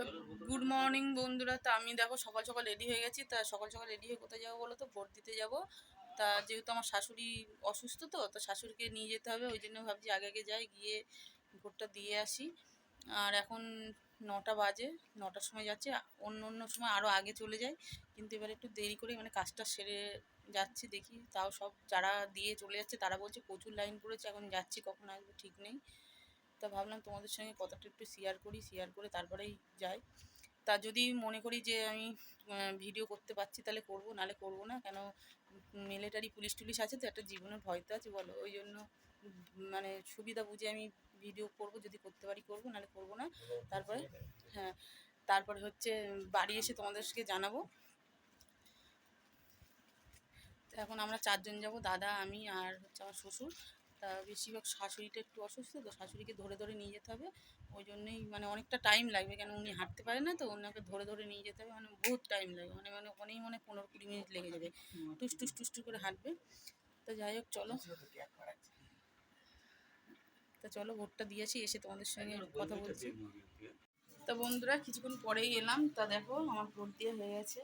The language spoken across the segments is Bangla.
তো গুড মর্নিং বন্ধুরা, তা আমি দেখো সকাল সকাল রেডি হয়ে গেছি, তা সকাল সকাল রেডি হয়ে কোথায় যাব বলো তো? ভোট দিতে যাব। তা যেহেতু আমার শাশুড়ি অসুস্থ তো তো শাশুড়িকে নিয়ে যেতে হবে, ওই জন্য ভাবছি আগে আগে যাই, গিয়ে ভোটটা দিয়ে আসি। আর এখন নটা বাজে, নটার সময় যাচ্ছে, অন্য অন্য সময় আরও আগে চলে যাই, কিন্তু এবার একটু দেরি করে মানে কাজটা সেরে যাচ্ছি, দেখি তাও সব যারা দিয়ে চলে যাচ্ছে, তারা বলছে প্রচুর লাইন পড়েছে এখন যাচ্ছি কখন আসব ঠিক নেই। তা ভাবলাম তোমাদের সঙ্গে কথাটা একটু শেয়ার করি শেয়ার করে তারপরেই যাই। তা যদি মনে করি যে আমি ভিডিও করতে পারছি তাহলে করব নালে করব না। কেন মিলিটারি পুলিশ টুলিশ আছে তো একটা জীবনের ভয় তো আছে বলো। ওই জন্য মানে সুবিধা বুঝে আমি ভিডিও করব, যদি করতে পারি করব নালে করব না। তারপরে হ্যাঁ তারপরে হচ্ছে বাড়ি এসে তোমাদেরকে জানাব। এখন আমরা চারজন যাব, দাদা, আমি আর হচ্ছে আমার শ্বশুর। তা বেশিরভাগ শাশুড়িটা একটু অসুস্থ তো শাশুড়িকে ধরে ধরে নিয়ে যেতে হবে। ওই জন্যই মানে অনেকটা টাইম লাগবে কেন উনি হাঁটতে পারে না তো ওনাকে ধরে ধরে নিয়ে যেতে হবে। মানে বহুত টাইম লাগবে মানে মানে ওখানেই মানে পনেরো কুড়ি মিনিট লেগে যাবে। টুস টুস টুস টুস করে হাঁটবে। তো যাই হোক চলো। তা চলো ভোটটা দিয়েছি এসে তোমাদের সঙ্গে কথা বলছি। তা বন্ধুরা কিছুক্ষণ পরেই এলাম। তা দেখো আমার ভোট দিয়ে হয়ে গেছে।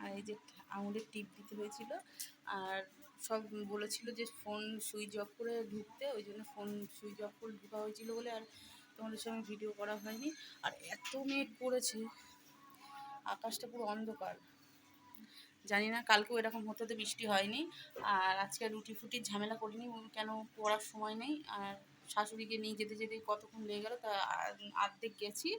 আর এই যে আঙুলের টিপ দিতে হয়েছিল। আর সব বলেছিল যে ফোন সুইচ অফ করে ঢুকতে, ওই জন্য ফোন সুইচ অফ করে ঢুকা হয়েছিল বলে আর তোমাদের সঙ্গে ভিডিও করা হয়নি। আর এত মেঘ পড়েছে আকাশটা পুরো অন্ধকার। জানি না, কালকেও এরকম হতে হতে বৃষ্টি হয়নি। আর আজকে রুটি ফুটির ঝামেলা করিনি, কেন পড়ার সময় নেই। আর শাশুড়িকে নিয়ে যেতে যেতে কতক্ষণ লেগে গেলো, তা আর্ধেক গেছি।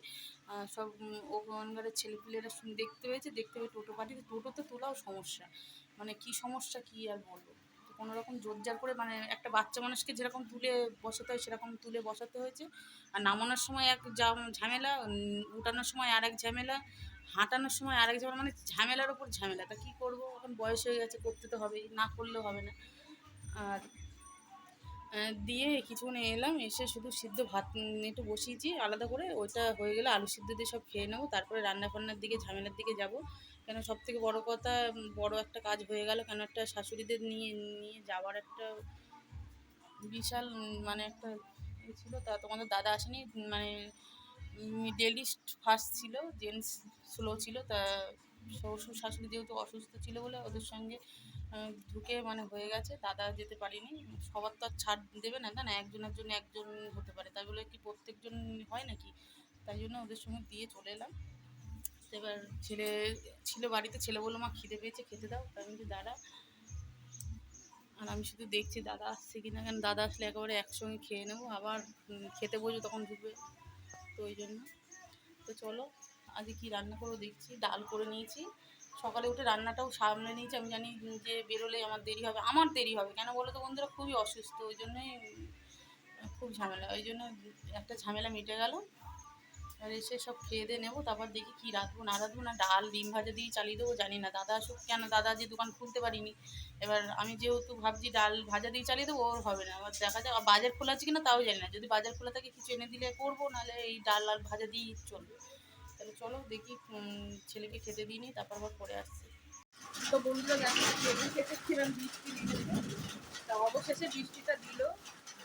সব ওখানকার ছেলেপিলেরা দেখতে পেয়েছে, দেখতে পেয়ে টোটো পাঠিয়ে টোটোতে তোলাও সমস্যা। মানে কি সমস্যা, কি আর বলব? তো কোনো রকম জোরজার করে মানে একটা বাচ্চা মানুষকে যেরকম তুলে বসাতে হয়, সেরকম তুলে বসাতে হয়েছে। আর নামানোর সময় এক যা ঝামেলা উঠানোর সময় আর এক ঝামেলা, হাঁটানোর সময় আর এক ঝামেলা মানে ঝামেলার ওপর ঝামেলা। তা কী করব? এখন বয়স হয়ে গেছে, করতে তো হবেই, না করলেও হবে না। আর দিয়ে কিছুক্ষণ এলাম। এসে শুধু সিদ্ধ ভাত একটু বসিয়েছি, আলাদা করে। ওইটা হয়ে গেলে আলু সিদ্ধ দিয়ে সব খেয়ে নেব। তারপরে রান্না ফান্নার দিকে, ঝামেলার দিকে যাব। কেন সব থেকে বড়ো কথা বড় একটা কাজ হয়ে গেল। কেন একটা শাশুড়িদের নিয়ে নিয়ে যাওয়ার একটা বিশাল মানে একটা ছিল। তা তোমাদের দাদা আসেনি মানে লেডিস ফার্স্ট ছিল জেন্টস স্লো ছিল। তা শ্বশুর শাশুড়ি যেহেতু অসুস্থ ছিল বলে ওদের সঙ্গে ঢুকে মানে হয়ে গেছে দাদা যেতে পারিনি সবার তো আর ছাড় দেবে না না একজনের জন্য একজন হতে পারে তাই বলে কি প্রত্যেকজন হয় নাকি? তাই জন্য ওদের সঙ্গে দিয়ে চলে এলাম। এবার ছেলে ছিল বাড়িতে ছেলে বলল মা খিদে পেয়েছে খেতে দাও। তাই বলছি, দাদা আর আমি শুধু দেখছি দাদা আসছে কিনা কেন দাদা আসলে একেবারে একসঙ্গে খেয়ে নেব আবার খেতে বসবো তখন ঢুকবে। তো ওই জন্য। তো চলো আজকে কি রান্না করব দেখছি ডাল করে নিয়েছি। সকালে উঠে রান্নাটাও সামলে নিয়েছি। আমি জানি যে বেরোলে আমার দেরি হবে, আমার দেরি হবে। কেন বলো তো বন্ধুরা? খুবই অসুস্থ, ওই জন্যই খুব ঝামেলা। ওই জন্য একটা ঝামেলা মিটে গেল। আর এসে সব খেয়ে দিয়ে নেব, তারপর দেখি কী রাঁধবো, না রাঁধবো, না ডাল, ডিম ভাজা দিয়ে চালিয়ে দেবো, জানি না। দাদা আসুক, কেন? দাদা যে দোকান খুলতে পারিনি। এবার আমি যেহেতু ভাবছি ডাল ভাজা দিয়ে চালিয়ে দেবো, ওর হবে না। আবার দেখা যাক বাজার খোলা আছে কিনা তাও জানি না। যদি বাজার খোলা থাকে, কিছু এনে দিলে করব, নাহলে এই ডাল আর ভাজা দিয়েই চলবে। তাহলে চলো দেখি ছেলেকে খেতে দিই নি তারপর আবার পরে আসছি। তো বন্ধুরা খেতে খেতেছিলাম বৃষ্টি তা অবশেষে বৃষ্টিটা দিল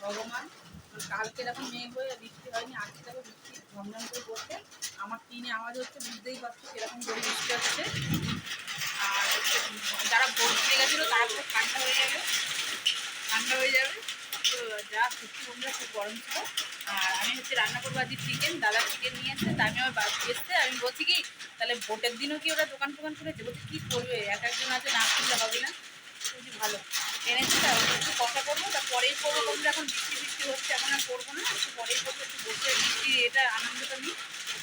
ভগবান। কালকে এরকম মেঘ হয়ে বৃষ্টি হয়নি, আজকে দেখো বৃষ্টি ঝমঝম করে পড়ছে। আমার টিনে আওয়াজ হচ্ছে, বুঝতেই পারছ কীরকম করে বৃষ্টি হচ্ছে। আর যারা ভোট দিয়ে গেছিল, তারা পুরো ঠান্ডা হয়ে যাবে। ঠান্ডা হয়ে যাবে। তো যা সত্যি বন্ধুরা, খুব গরম ছিল। আর আমি হচ্ছে রান্না করব আজকে চিকেন দাদা চিকেন নিয়ে এসছে তা আমি আমার বাড়ি এসছে আমি বলছি কি, তাহলে ভোটের দিনও কি ওরা দোকান টোকান করেছে বলছি, কী করবে? এক একজন আছে, না করলে হবে না। বলছি, ভালো। এনেছি, তা একটু কথা করব, তা পরেই করব। বন্ধুরা, এখন বৃষ্টি বৃষ্টি হচ্ছে, এখন আর করব না। একটু পরেই করব, একটু বসে বৃষ্টি, এটা আনন্দটা নিই।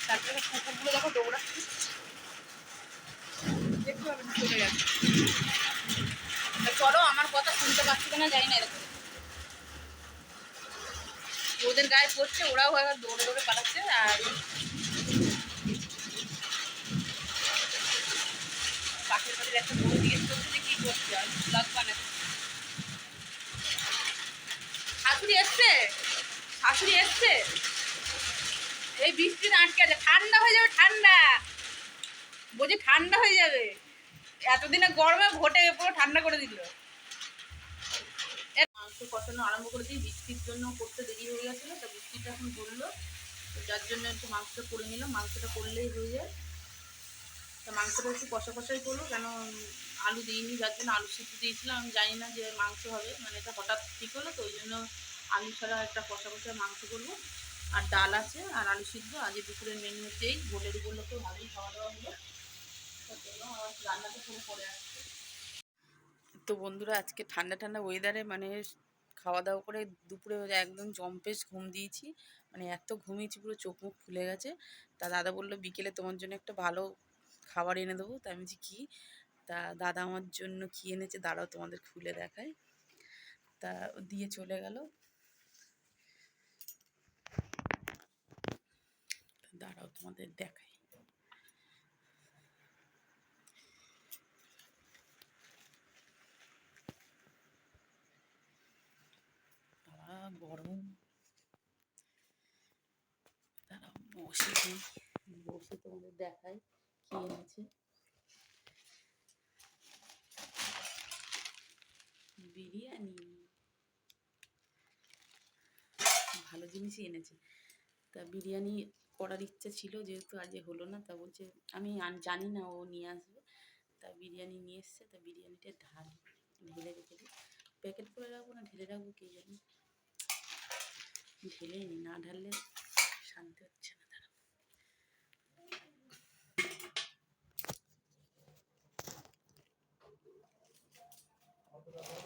তারপরে কুকুরগুলো দেখো দৌড়াচ্ছে দেখতে পাবেন চলে গেছে। চলো, আমার কথা শুনতে পাচ্ছি কিনা জানি না এরকম। ওদের গায়ে পড়ছে, ওরাও এবার দৌড়ে দৌড়ে পালাচ্ছে আর পাশের বাড়ির একটা বউ জিজ্ঞেস করছে যে কি করছে আমি ব্লগ বানাচ্ছি শাশুড়ি এসছে? শাশুড়ি এসছে? এই বৃষ্টিতে আটকে আছে, ঠান্ডা হয়ে যাবে ঠান্ডা। বলছি ঠান্ডা হয়ে যাবে। এতদিনে গরমে ভোটে পুরো ঠান্ডা করে দিল। কষানো আরম্ভ করে দিই বৃষ্টির জন্য করতে দেরি হয়ে গেছিল, তা বৃষ্টিটা এখন বলল তো যার জন্য একটু মাংসটা করে নিলাম, মাংসটা করলেই হয়ে যায়। তা মাংসটা একটু কষা কষাই করল কেন আলু দিইনি, যার জন্য আলু সিদ্ধ দিয়েছিলাম, আমি জানি না যে মাংস হবে মানে এটা হঠাৎ ঠিক হলো, তো ওই জন্য আলু ছাড়া একটা কষা কষা মাংস করব। আর ডাল আছে, আর আলু সিদ্ধ, আজ দুপুরের মেনু হচ্ছে এই, ভোটের উপলক্ষে ভালোই খাওয়া দাওয়া হলো। রান্নাটা পরে আসছে। তো বন্ধুরা, আজকে ঠান্ডা ঠান্ডা ওয়েদারে মানে খাওয়া দাওয়া করে দুপুরে একদম জম্পেশ ঘুম দিয়েছি। মানে এত ঘুমিয়েছি, পুরো চোখ মুখ ফুলে গেছে। তা দাদা বলল, বিকেলে তোমার জন্য একটা ভালো খাবার এনে দেবো। তা আমি বলছি, কী? তা দাদা আমার জন্য কী এনেছে দাঁড়াও তোমাদের খুলে দেখায় তা দিয়ে চলে গেল। দাঁড়াও তোমাদের দেখাই বাবা গরম বসে। বসে তোমাদের দেখাই কি এনেছে বিরিয়ানি। ভালো জিনিসই এনেছে। তা বিরিয়ানি করার ইচ্ছা ছিল, যেহেতু আজ হলো না, তা বলছে আমি জানি না ও নিয়ে আসবে। তা বিরিয়ানি নিয়ে এসছে, তা বিরিয়ানিটা ঢালি, ঢেলে রেখে দিই। প্যাকেট করে রাখব না, ঢেলে রাখব কে জানি? ঢেলে না ঢাললে শান্তি হচ্ছে না দাঁড়াও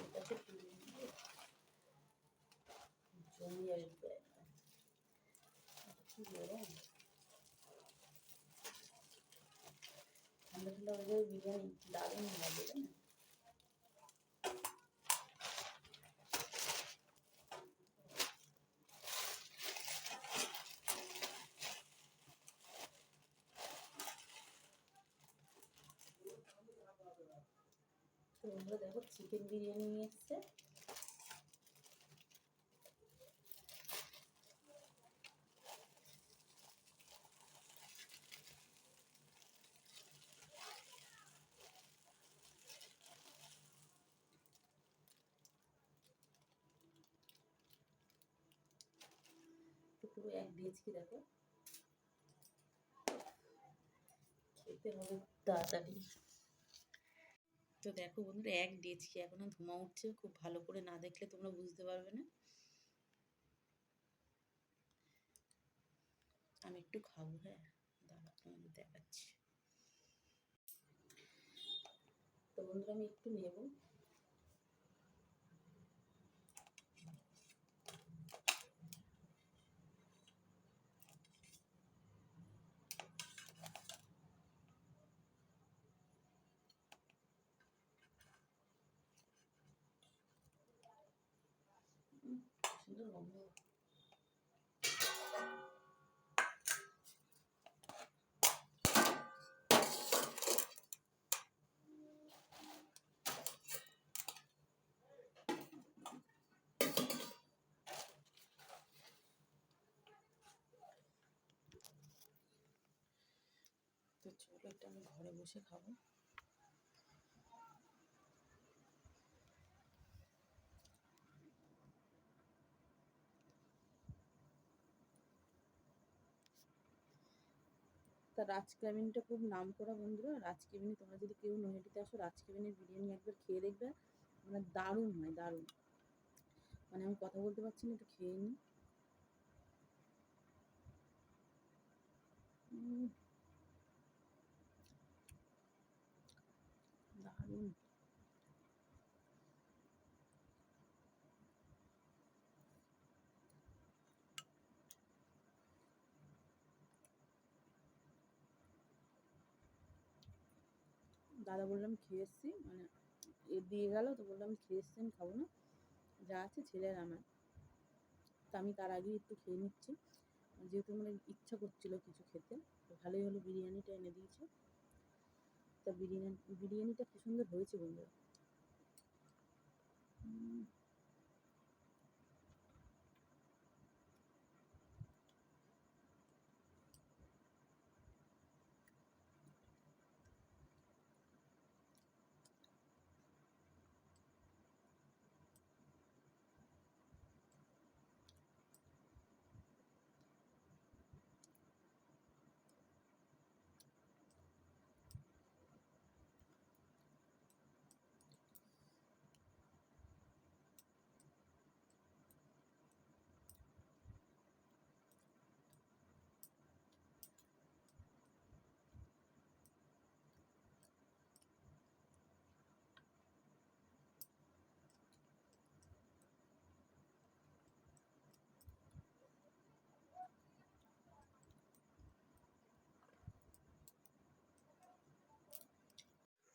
এটাকে তুলে নিয়ে জমে যাবে পুরো একদম। কি গরম ঠান্ডা ঠান্ডা ওয়েদারে বিরিয়ানি দারুণ লাগে তাই না তো বন্ধুরা দেখো চিকেন বিরিয়ানি নিয়ে এসছে পুরো এক ভেজকে দেখো। খেতে হবে তাড়াতাড়ি। তো দেখো বন্ধুরা, এক ডেচকি এখনও ধোঁয়া উঠছে, খুব ভালো করে না দেখলে তোমরা বুঝতে পারবে না। আমি একটু খাব হ্যাঁ? দাঁড়া, তোমাদের দেখাচ্ছি। তো বন্ধুরা, আমি একটু নেব। তো চলো এটা আমি ঘরে বসে খাব। তা রাজ কেবিনটা খুব নাম করা বন্ধুরা। রাজ কেবিনে তোমরা যদি কেউ নৈহাটিতে আসো, রাজ কেবিনের বিরিয়ানি একবার খেয়ে দেখবে। মানে দারুণ হয়, দারুণ। মানে আমি কথা বলতে পারছি না, একটু খেয়ে নিই উম, দারুণ দাদা বললাম খেয়ে এসছি। মানে এ দিয়ে গেল, তো বললাম খেয়ে এসছি, আমি খাব না। যা আছে ছেলের আমার। তা আমি তার আগেই একটু খেয়ে নিচ্ছি। যেহেতু মানে ইচ্ছা করছিল কিছু খেতে, তো ভালোই হলো, বিরিয়ানিটা এনে দিয়েছে। তা বিরিয়ানি, বিরিয়ানিটা কি সুন্দর হয়েছে বন্ধুরা?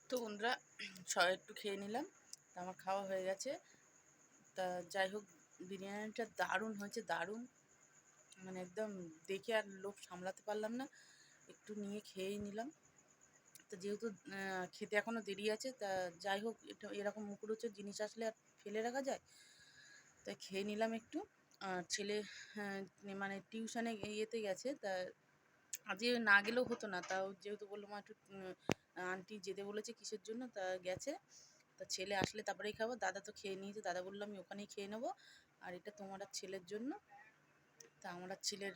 তো বন্ধুরা সবাই একটু খেয়ে নিলাম। তা আমার খাওয়া হয়ে গেছে। তা যাই হোক বিরিয়ানিটা দারুণ হয়েছে দারুণ। মানে একদম দেখে আর লোভ সামলাতে পারলাম না। একটু নিয়ে খেয়েই নিলাম। তো যেহেতু খেতে এখনও দেরি আছে তা যাই হোক এটা এরকম মুখরোচক জিনিস আসলে আর ফেলে রাখা যায়? তাই খেয়ে নিলাম একটু। আর ছেলে হ্যাঁ, মানে টিউশনে ইয়েতে গেছে। তা আজকে না গেলেও হতো না। তাও যেহেতু বলল মা একটু আন্টি যেতে বলেছে কিসের জন্য? তা গেছে। তা ছেলে আসলে তারপরেই খাব। দাদা তো খেয়ে নিয়েছে। দাদা বলল আমি ওখানেই খেয়ে নেব। আর এটা তোমার আর ছেলের জন্য। তা আমার আর ছেলের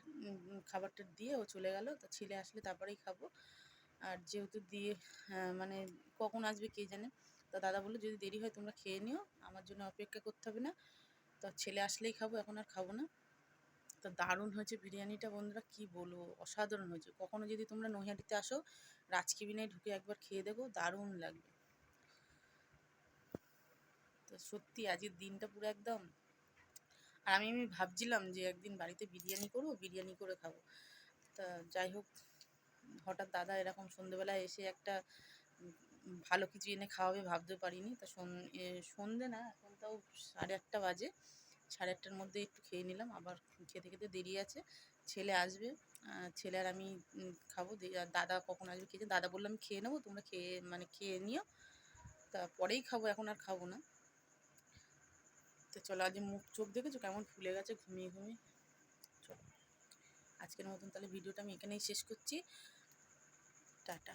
খাবারটা দিয়ে ও চলে গেল। তা ছেলে আসলে তারপরেই খাব। আর যেহেতু দিয়ে হ্যাঁ, মানে কখন আসবে কে জানে? তা দাদা বলল যদি দেরি হয় তোমরা খেয়ে নিও। আমার জন্য অপেক্ষা করতে হবে না। তো ছেলে আসলেই খাব এখন আর খাব না। তো দারুণ হয়েছে বিরিয়ানিটা বন্ধুরা। কি বলব? অসাধারণ হয়েছে। কখনো যদি তোমরা নৈহাটিতে আসো রাজকিবিনায় ঢুকে একবার খেয়ে দেখো, দারুণ লাগবে। তো সত্যি আজকের দিনটা পুরো একদম, আর আমি আমি ভাবছিলাম যে একদিন বাড়িতে বিরিয়ানি করব, বিরিয়ানি করে খাব। তা যাই হোক, হঠাৎ দাদা এরকম সন্ধেবেলায় এসে একটা ভালো কিছু এনে খাওয়াবে ভাবতে পারিনি। তা সন্ধে না, এখন তাও সাড়ে আটটা বাজে। সাড়ে আটটার মধ্যে একটু খেয়ে নিলাম, আবার খেতে খেতে দেরি আছে। ছেলে আসবে। ছেলে আর আমি খাব দাদা কখন আসবে খেয়েছে দাদা বললাম আমি খেয়ে নেব, তোমরা খেয়ে মানে খেয়ে নিও। তা পরেই খাব, এখন আর খাব না। তো চলো আজ মুখ চোখ দেখেছ? কেমন ফুলে গেছে, ঘুমিয়ে ঘুমিয়ে। চলো, আজকের মতন তাহলে ভিডিওটা আমি এখানেই শেষ করছি। টাটা।